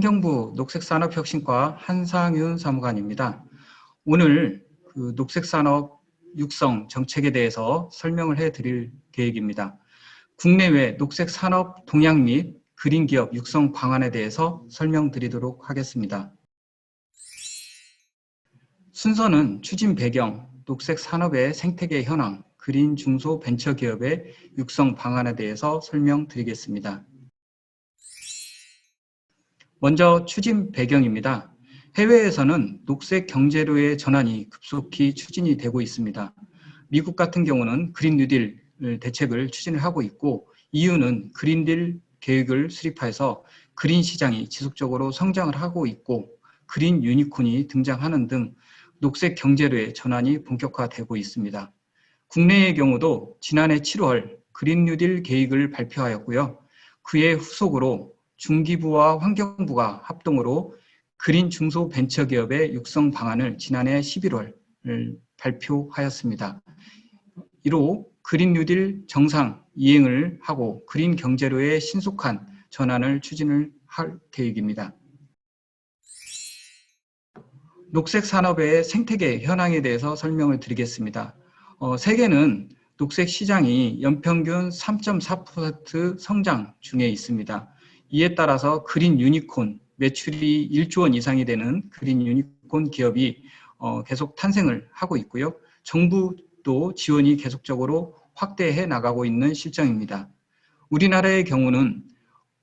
환경부 녹색산업혁신과 한상윤 사무관입니다. 오늘 그 녹색산업 육성 정책에 대해서 설명을 해드릴 계획입니다. 국내외 녹색산업 동향 및 그린기업 육성 방안에 대해서 설명드리도록 하겠습니다. 순서는 추진 배경, 녹색산업의 생태계 현황, 그린 중소 벤처기업의 육성 방안에 대해서 설명드리겠습니다. 먼저 추진 배경입니다. 해외에서는 녹색 경제로의 전환이 급속히 추진이 되고 있습니다. 미국 같은 경우는 그린 뉴딜 대책을 추진을 하고 있고 이유는 그린딜 계획을 수립해서 그린 시장이 지속적으로 성장을 하고 있고 그린 유니콘이 등장하는 등 녹색 경제로의 전환이 본격화되고 있습니다. 국내의 경우도 지난해 7월 그린 뉴딜 계획을 발표하였고요. 그의 후속으로 중기부와 환경부가 합동으로 그린 중소 벤처기업의 육성 방안을 지난해 11월 발표하였습니다. 이로 그린 뉴딜 정상 이행을 하고 그린 경제로의 신속한 전환을 추진을 할 계획입니다. 녹색 산업의 생태계 현황에 대해서 설명을 드리겠습니다. 어, 세계는 녹색 시장이 연평균 3.4% 성장 중에 있습니다. 이에 따라서 그린 유니콘 매출이 1조 원 이상이 되는 그린 유니콘 기업이 어, 계속 탄생을 하고 있고요. 정부도 지원이 계속적으로 확대해 나가고 있는 실정입니다. 우리나라의 경우는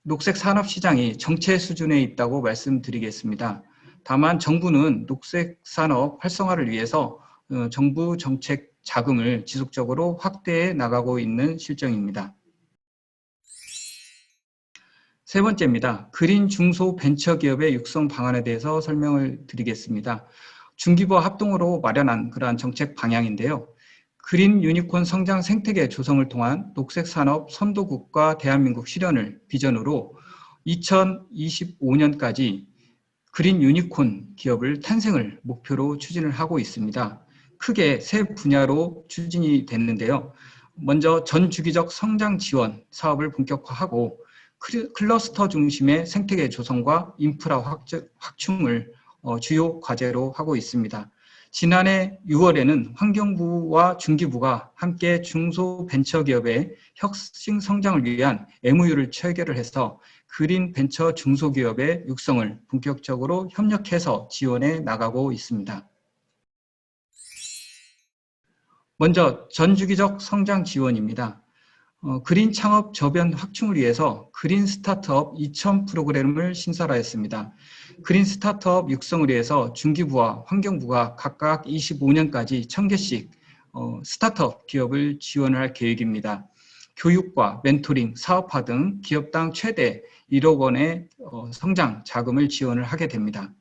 녹색 산업 시장이 정체 수준에 있다고 말씀드리겠습니다. 다만 정부는 녹색 산업 활성화를 위해서 어, 정부 정책 자금을 지속적으로 확대해 나가고 있는 실정입니다. 세 번째입니다. 그린 중소 벤처기업의 육성 방안에 대해서 설명을 드리겠습니다. 중기부와 합동으로 마련한 그러한 정책 방향인데요. 그린 유니콘 성장 생태계 조성을 통한 녹색 산업 선도국가 대한민국 실현을 비전으로 2025년까지 그린 유니콘 기업을 탄생을 목표로 추진을 하고 있습니다. 크게 세 분야로 추진이 됐는데요. 먼저 전 주기적 성장 지원 사업을 본격화하고 클러스터 중심의 생태계 조성과 인프라 확충을 어, 주요 과제로 하고 있습니다. 지난해 6월에는 환경부와 중기부가 함께 중소벤처기업의 혁신 성장을 위한 MOU를 체결을 해서 그린 벤처 중소기업의 육성을 본격적으로 협력해서 지원해 나가고 있습니다. 먼저 전주기적 성장 지원입니다. 어, 그린 창업 저변 확충을 위해서 그린 스타트업 2000 프로그램을 신설하였습니다. 그린 스타트업 육성을 위해서 중기부와 환경부가 각각 25년까지 1000개씩 어, 스타트업 기업을 지원을 할 계획입니다. 교육과 멘토링, 사업화 등 기업당 최대 1억 원의 어, 성장 자금을 지원을 하게 됩니다.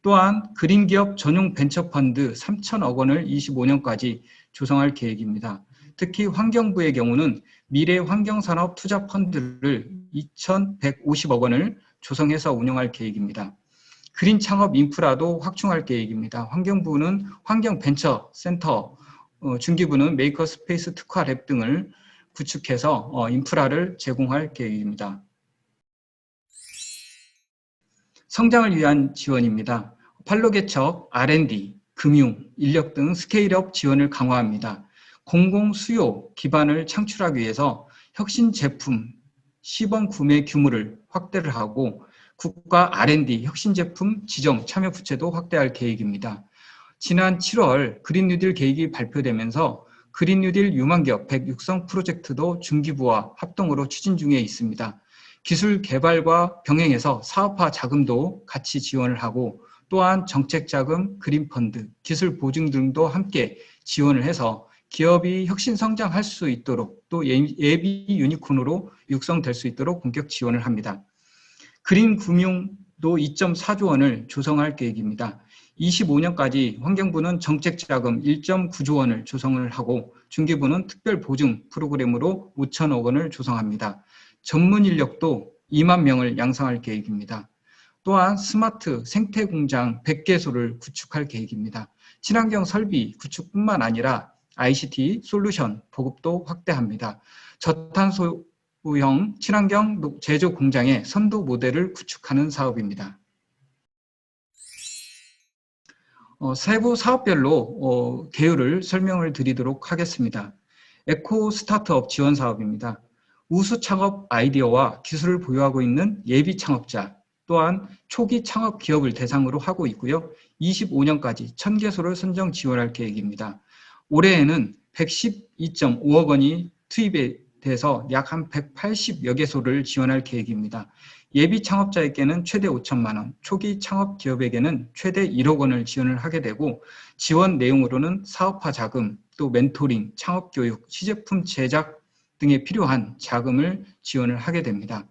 또한 그린 기업 전용 벤처펀드 3천억 원을 25년까지 조성할 계획입니다. 특히 환경부의 경우는 미래 환경산업 투자 펀드를 2,150억 원을 조성해서 운영할 계획입니다. 그린 창업 인프라도 확충할 계획입니다. 환경부는 환경 벤처 센터, 어, 중기부는 메이커 스페이스 특화 랩 등을 구축해서 어, 인프라를 제공할 계획입니다. 성장을 위한 지원입니다. 판로 개척, R&D, 금융, 인력 등 스케일업 지원을 강화합니다. 공공 수요 기반을 창출하기 위해서 혁신 제품 시범 구매 규모를 확대를 하고 국가 R&D 혁신 제품 지정 참여 부채도 확대할 계획입니다. 지난 7월 그린 뉴딜 계획이 발표되면서 그린 뉴딜 유망기업 106성 프로젝트도 중기부와 합동으로 추진 중에 있습니다. 기술 개발과 병행해서 사업화 자금도 같이 지원을 하고 또한 정책 자금, 그린 펀드, 기술 보증 등도 함께 지원을 해서 기업이 혁신 성장할 수 있도록 또 예, 예비 유니콘으로 육성될 수 있도록 본격 지원을 합니다. 그린 금융도 2.4조 원을 조성할 계획입니다. 25년까지 환경부는 정책 자금 1.9조 원을 조성을 하고 중기부는 특별 보증 프로그램으로 5천억 원을 조성합니다. 전문 인력도 2만 명을 양성할 계획입니다. 또한 스마트 생태 공장 100개소를 구축할 계획입니다. 친환경 설비 구축뿐만 아니라 ICT 솔루션 보급도 확대합니다. 저탄소형 친환경 제조 공장의 선도 모델을 구축하는 사업입니다. 어, 세부 사업별로 어, 개요를 설명을 드리도록 하겠습니다. 에코 스타트업 지원 사업입니다. 우수 창업 아이디어와 기술을 보유하고 있는 예비 창업자, 또한 초기 창업 기업을 대상으로 하고 있고요. 25년까지 1000개소를 선정 지원할 계획입니다. 올해에는 112.5억 원이 투입이 돼서 약 한 180여 개소를 지원할 계획입니다. 예비 창업자에게는 최대 5천만 원, 초기 창업 기업에게는 최대 1억 원을 지원을 하게 되고 지원 내용으로는 사업화 자금, 또 멘토링, 창업 교육, 시제품 제작 등에 필요한 자금을 지원을 하게 됩니다.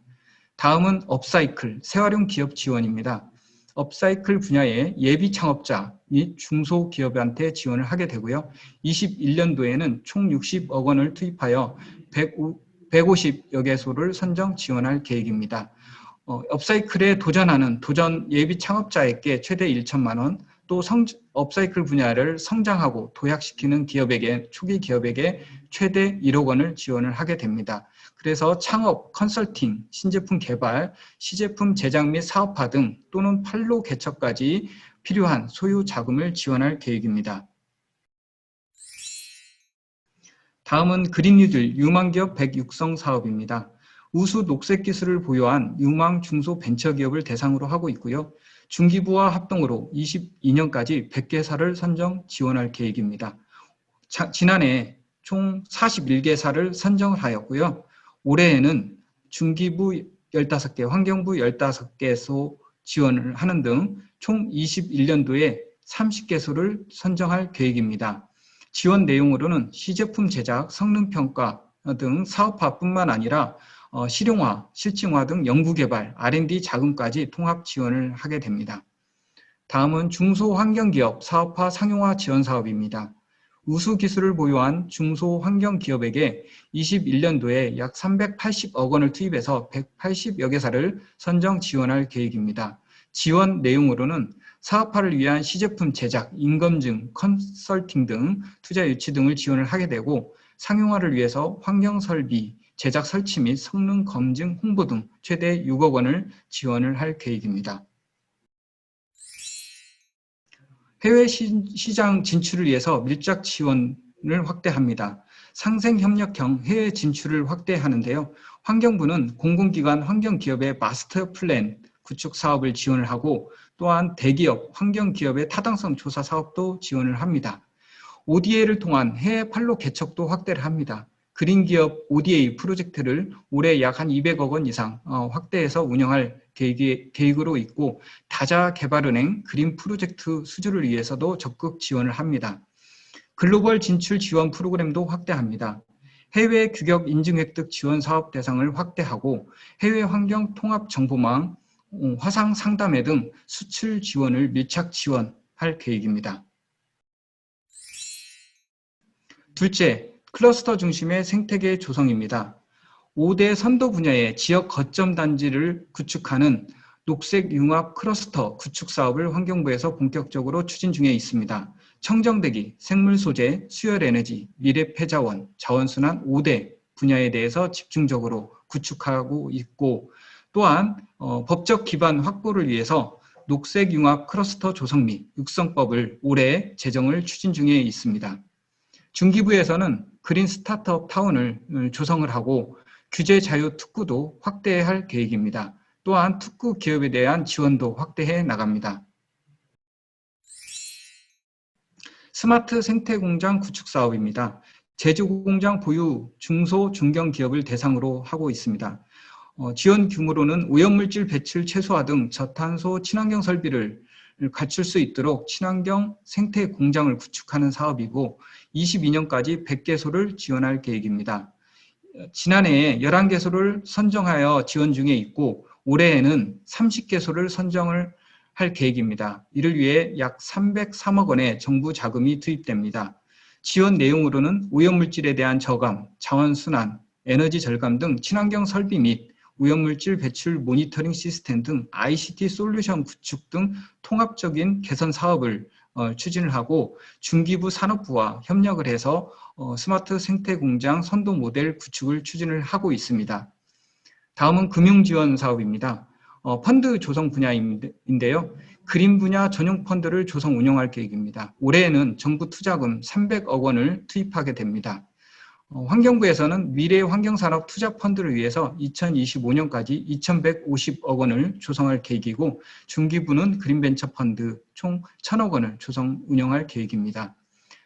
다음은 업사이클, 재활용 기업 지원입니다. 업사이클 분야의 예비 창업자 및 중소기업한테 지원을 하게 되고요. 21년도에는 총 60억 원을 투입하여 150여 개소를 선정 지원할 계획입니다. 어, 업사이클에 도전하는 도전 예비 창업자에게 최대 1천만 원, 또 성, 업사이클 분야를 성장하고 도약시키는 기업에게 초기 기업에게 최대 1억 원을 지원을 하게 됩니다. 그래서 창업, 컨설팅, 신제품 개발, 시제품 제작 및 사업화 등 또는 판로 개척까지 필요한 소유 자금을 지원할 계획입니다. 다음은 그린뉴딜 유망기업 106성 사업입니다. 우수 녹색 기술을 보유한 유망 중소 벤처기업을 대상으로 하고 있고요. 중기부와 합동으로 22년까지 100개사를 선정 지원할 계획입니다. 자, 지난해 총 41개사를 선정을 하였고요. 올해에는 중기부 15개, 환경부 15개소 지원을 하는 등 총 21년도에 30개소를 선정할 계획입니다. 지원 내용으로는 시제품 제작, 성능 평가 등 사업화뿐만 아니라 어, 실용화, 실증화 등 연구개발, R&D 자금까지 통합 지원을 하게 됩니다. 다음은 중소환경기업 사업화 상용화 지원 사업입니다. 우수 기술을 보유한 중소 환경 기업에게 21년도에 약 380억 원을 투입해서 180여 개사를 선정 지원할 계획입니다. 지원 내용으로는 사업화를 위한 시제품 제작, 인검증, 컨설팅 등 투자 유치 등을 지원을 하게 되고 상용화를 위해서 환경 설비, 제작 설치 및 성능 검증 홍보 등 최대 6억 원을 지원을 할 계획입니다. 해외 시장 진출을 위해서 밀착 지원을 확대합니다. 상생협력형 해외 진출을 확대하는데요. 환경부는 공공기관 환경기업의 마스터 플랜 구축 사업을 지원을 하고 또한 대기업, 환경기업의 타당성 조사 사업도 지원을 합니다. ODA를 통한 해외 판로 개척도 확대를 합니다. 그린 기업 ODA 프로젝트를 올해 약 한 200억 원 이상 어, 확대해서 운영할 계획이, 계획으로 있고 다자 개발은행 그린 프로젝트 수주를 위해서도 적극 지원을 합니다. 글로벌 진출 지원 프로그램도 확대합니다. 해외 규격 인증 획득 지원 사업 대상을 확대하고 해외 환경 통합 정보망, 어, 화상 상담회 등 수출 지원을 밀착 지원할 계획입니다. 둘째, 클러스터 중심의 생태계 조성입니다. 5대 선도 분야의 지역 거점 단지를 구축하는 녹색 융합 클러스터 구축 사업을 환경부에서 본격적으로 추진 중에 있습니다. 청정대기, 생물 소재, 수열 에너지, 미래 폐자원, 자원순환 5대 분야에 대해서 집중적으로 구축하고 있고 또한 어, 법적 기반 확보를 위해서 녹색 융합 클러스터 조성 및 육성법을 올해 제정을 추진 중에 있습니다. 중기부에서는 그린 스타트업 타운을 음, 조성을 하고 규제 자유 특구도 확대할 계획입니다. 또한 특구 기업에 대한 지원도 확대해 나갑니다. 스마트 생태 공장 구축 사업입니다. 제조 공장 보유 중소 중견 기업을 대상으로 하고 있습니다. 어, 지원 규모로는 오염물질 배출 최소화 등 저탄소 친환경 설비를 갖출 수 있도록 친환경 생태 공장을 구축하는 사업이고 22년까지 100개소를 지원할 계획입니다. 지난해에 11개소를 선정하여 지원 중에 있고 올해에는 30개소를 선정을 할 계획입니다. 이를 위해 약 303억 원의 정부 자금이 투입됩니다. 지원 내용으로는 오염물질에 대한 저감, 자원순환, 에너지 절감 등 친환경 설비 및 오염물질 배출 모니터링 시스템 등 ICT 솔루션 구축 등 통합적인 개선 사업을 어, 추진을 하고 중기부 산업부와 협력을 해서 어, 스마트 생태 공장 선도 모델 구축을 추진을 하고 있습니다. 다음은 금융 지원 사업입니다. 어, 펀드 조성 분야인데요. 그린 분야 전용 펀드를 조성 운영할 계획입니다. 올해에는 정부 투자금 300억 원을 투입하게 됩니다. 어, 환경부에서는 미래 환경산업 투자 펀드를 위해서 2025년까지 2,150억 원을 조성할 계획이고 중기부는 그린벤처 펀드 총 1,000억 원을 조성 운영할 계획입니다.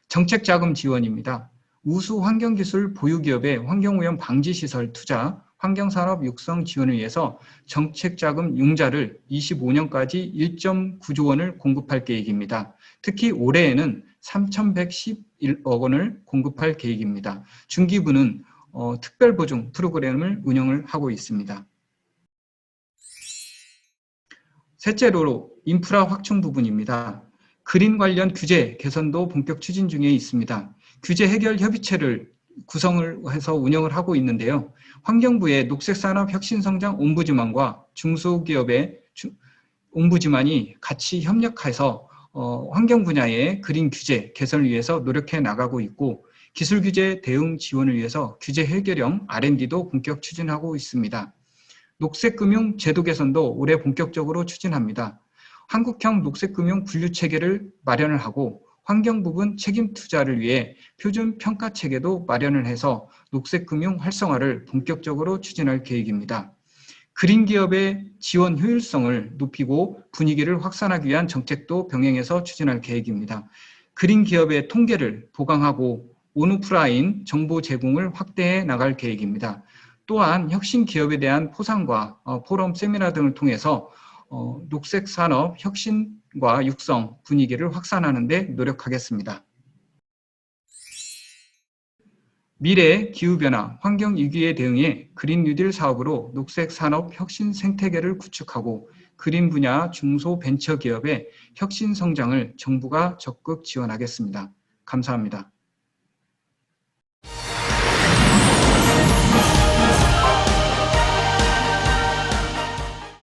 정책 자금 지원입니다. 우수 환경기술 보유기업의 환경오염 방지시설 투자, 환경산업 육성 지원을 위해서 정책자금 융자를 25년까지 1.9조 원을 공급할 계획입니다. 특히 올해에는 3,111억 원을 공급할 계획입니다. 중기부는 어, 특별보증 프로그램을 운영을 하고 있습니다. 셋째로 인프라 확충 부분입니다. 그린 관련 규제 개선도 본격 추진 중에 있습니다. 규제 해결 협의체를 구성을 해서 운영을 하고 있는데요. 환경부의 녹색산업 혁신성장 옴부즈만과 중소기업의 옴부즈만이 같이 협력해서 어, 환경 분야의 그린 규제 개선을 위해서 노력해 나가고 있고 기술 규제 대응 지원을 위해서 규제 해결형 R&D도 본격 추진하고 있습니다. 녹색금융 제도 개선도 올해 본격적으로 추진합니다. 한국형 녹색금융 분류 체계를 마련을 하고 환경 부분 책임 투자를 위해 표준 평가 체계도 마련을 해서 녹색 금융 활성화를 본격적으로 추진할 계획입니다. 그린 기업의 지원 효율성을 높이고 분위기를 확산하기 위한 정책도 병행해서 추진할 계획입니다. 그린 기업의 통계를 보강하고 온오프라인 정보 제공을 확대해 나갈 계획입니다. 또한 혁신 기업에 대한 포상과 어, 포럼 세미나 등을 통해서 어, 녹색 산업 혁신 과 육성 분위기를 확산하는 데 노력하겠습니다. 미래 기후변화, 환경위기에 대응해 그린 뉴딜 사업으로 녹색 산업 혁신 생태계를 구축하고 그린 분야 중소 벤처 기업의 혁신 성장을 정부가 적극 지원하겠습니다. 감사합니다.